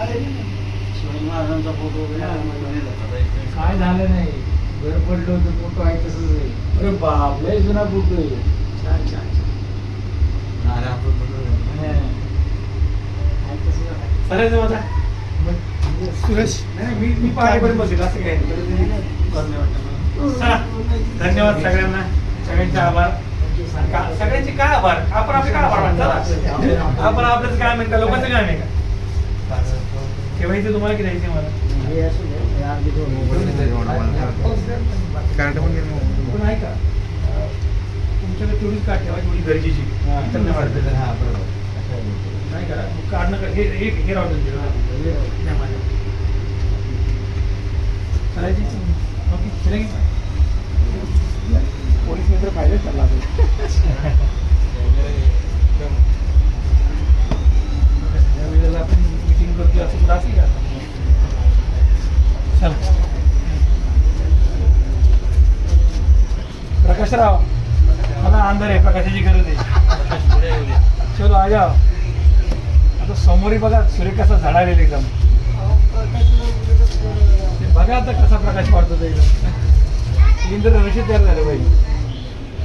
शिवाजी महाराजांचा फोटो वगैरे मध्ये जातात. एक- काय झालं नाही? घर पडलं होतं फोटो आहे तसंच आहे. अरे बाप लय जुना फोटो आहे. छान छान छान. अरे आपण सुरेश नाही मी बसेल असं. चला धन्यवाद सगळ्यांना. सगळ्यांचे आभार. सगळ्यांचे काय आभार? आपण आपले काय आभार मानतात आपण आपलंच काय म्हणता? लोकांचं काय नाही का ठेवायचं तुम्हाला की द्यायचं मला? हे असू दे, हे पण का अं, तुमच्याकडे तेवढीच काढ ठेवा जेवढी गरजेची. तर नाही. हा, का? काढणं का- हे हे हे राहू दे. नाही माझ्या. चालायची? ओके मीटिंग करतो असं प्रकाशराव मला अंधार आहे प्रकाशाची गरज आहे. चलो आ जाओ. आता समोरी बघा सूर्य कसा झाडालेला एकदम. बघा आता कसा प्रकाश पडतो तो एकदम. इंद्र ऋषी तयार झालं पाहिजे